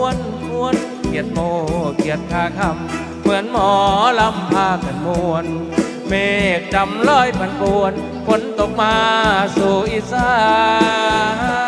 วนควนเกียดโมเกียดคาคำเหมือนหมอลำพากันมวน เมฆดำลอยพันปวนฝนตกมาสู่อีสาน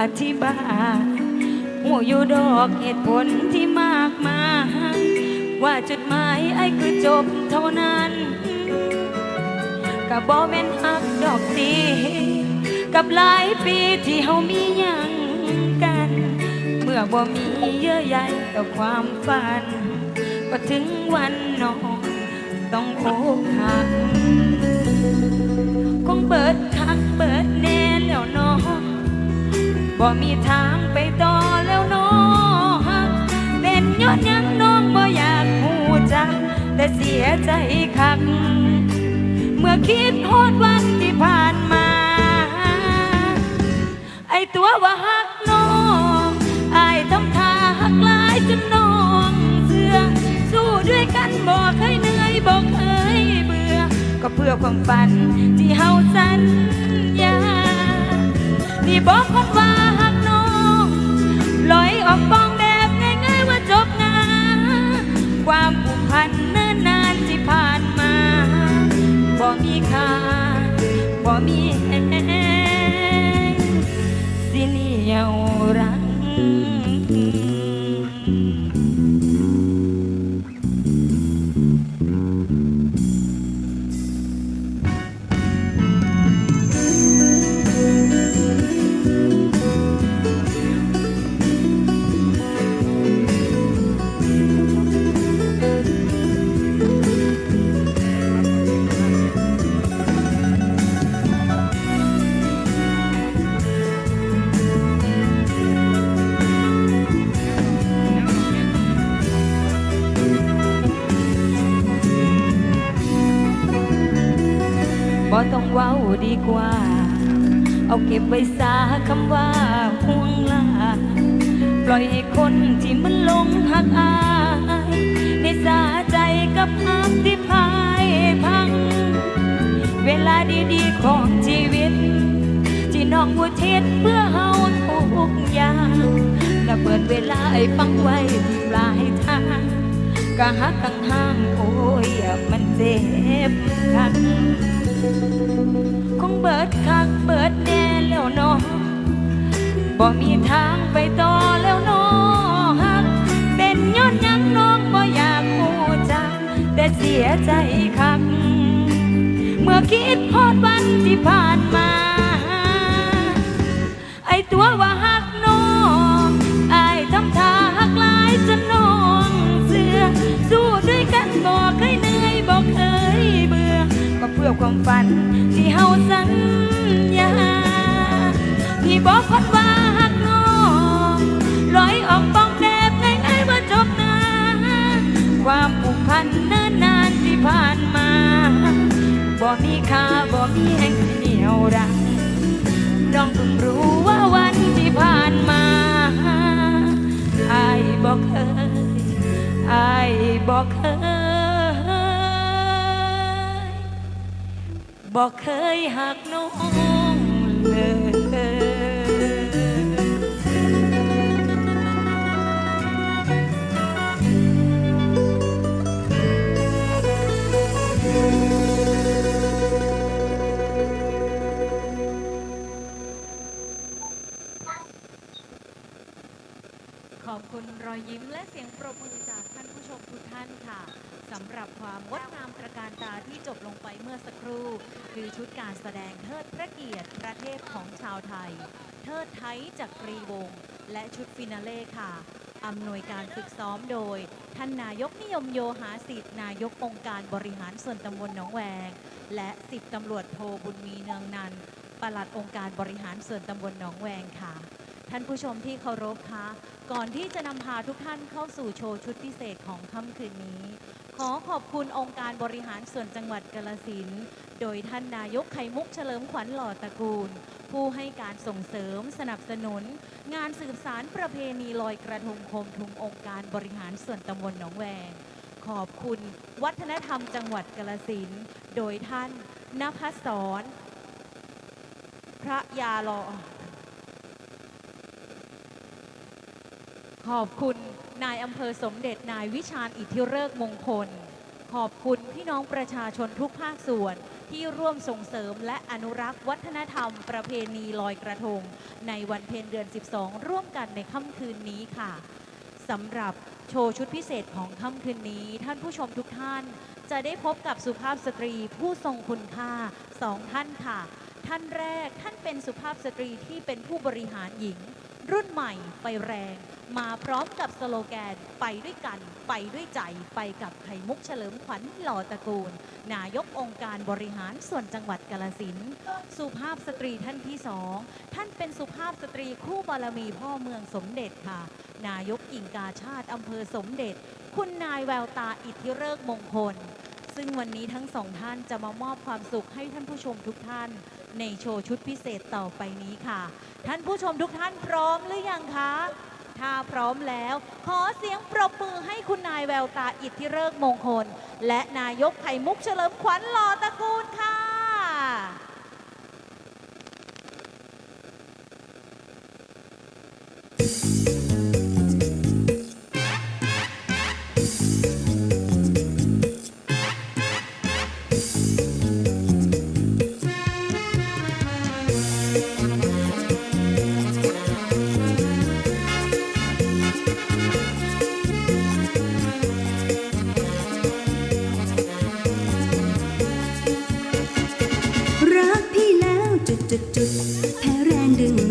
อธิบายหูอยู่ดอกเหตุผลที่มากมายว่าจุดหมายไอ้คือจบเท่านั้นกับบ่แม่นฮักดอกตีกับหลายปีที่เฮามีหยังกัน เมื่อบ่มีเยื่อใยต่อความฝัน ก็ถึงวันนอนต้องโอกหักคงเบิดคักเบิดแน่แล้วเน้อง บ่มีทางไปต่อแล้วน้องเป็นยอนหยังน้องบ่อยากหูจัก แต่เสียใจคัก เมื่อคิดโทษวันที่ผ่านมา ไอตัวว่าหักน้องไอทำท่าหักหลายจนน้องเสือสู้ด้วยกันบ่เคยเหนื่อยบ่เคยเบื่อ ก็เพื่อความฝันที่เฮาสัญญานี่บอก บ่ต้องเว้าดีกว่า เอาเก็บไว้สาคำว่าห่วงลาปล่อยให้คนที่มันลงหักอายในสาใจกับหักที่พายพัง เวลาดีๆของชีวิต ที่น้องอุทิศเพื่อเฮาทุกอย่างและเปิดเวลาให้ฟังไว้ที่ปลายทางก็หักตั้งห้างโอ้ยมันเจ็บคัน คงเบิดคักเบิดแน่แล้วเนาะบ่มีทางไปต่อแล้วเนาะเป็นย้อนยังน้องบ่อยากคู่จังแต่เสียใจคัก เมื่อคิดพอดวันที่ผ่านมา ฝันที่เฮาสัญญาที่บอกคนว่าหักน้องลอยออกปองแดบง่ายๆว่าจบนานความผูกพันเนิ่นนานที่ผ่านมาบ่มีค่าบ่มีแห่งเหนียวรังน้องเพิ่งรู้ว่าวันที่ผ่านมาอายบอกเคยอายบอกเคย บอกเคยหักน้องเลยขอบคุณรอยยิ้มและเสียงปรบมือจาก ชมทุกท่านค่ะสำหรับความงดงามตระการตาที่จบลงไปเมื่อสักครู่ คือชุดการแสดงเทิดพระเกียรติประเทศของชาวไทย เทิดไทยจากกรีวง และชุดฟินาเล่ค่ะอำนวยการฝึกซ้อมโดย ท่านนายกนิยมโยหาสิทธิ์นายกองค์การบริหารส่วนตำบลหนองแวง และสิบตำรวจโทบุญมีเนืองนันท์ปลัดองค์การบริหารส่วนตำบลหนองแวงค่ะ ท่านผู้ชมที่เคารพคะก่อนที่จะนำพาทุกท่านเข้าสู่โชว์ชุดพิเศษของค่ำคืนนี้ ขอขอบคุณองค์การบริหารส่วนจังหวัดกาลสินโดยท่านนายกไข่มุกเฉลิมขวัญหล่อตระกูล ผู้ให้การส่งเสริมสนับสนุน งานสืบสารประเพณีลอยกระทงโคมทุงองค์การบริหารส่วนตำบลหนองแวง ขอบคุณ วัฒนธรรมจังหวัดกาลสินโดยท่านนภัสสรพระยาลอ ขอบคุณนายอำเภอสมเด็จนายวิชาญอิทธิฤกษ์มงคล ขอบคุณพี่น้องประชาชนทุกภาคส่วน ที่ร่วมส่งเสริมและอนุรักษ์วัฒนธรรมประเพณีลอยกระทง ในวันเพ็ญเดือน 12 ร่วมกันในค่ำคืนนี้ค่ะสำหรับโชว์ชุดพิเศษของค่ำคืนนี้ ท่านผู้ชมทุกท่าน จะได้พบกับสุภาพสตรีผู้ทรงคุณค่าสองท่านค่ะ ท่านแรกท่านเป็นสุภาพสตรีที่เป็นผู้บริหารหญิง รุ่นใหม่ไปแรง มาพร้อมกับสโลแกนไปด้วยกัน ไปด้วยใจไปกับไข่มุกเฉลิมขวัญหล่อตระกูล นายกองค์การบริหารส่วนจังหวัดกาลสินสุภาพสตรีท่านที่สองท่านเป็นสุภาพสตรีคู่บารมีพ่อเมืองสมเด็จค่ะ นายกกิ่งกาชาติอำเภอสมเด็จ คุณนายแววตาอิทธิฤกษ์มงคล ซึ่งวันนี้ทั้งสองท่านจะมามอบความสุขให้ท่านผู้ชมทุกท่าน ในโชว์ชุดพิเศษต่อไปนี้ค่ะ ท่านผู้ชมทุกท่านพร้อมหรือยังคะถ้าพร้อมแล้ว ขอเสียงปรบมือให้คุณนายแววตาอิทธิฤกษ์มงคล และนายกไข่มุกเฉลิมขวัญหล่อตระกูลค่ะข แพ้แรงดึง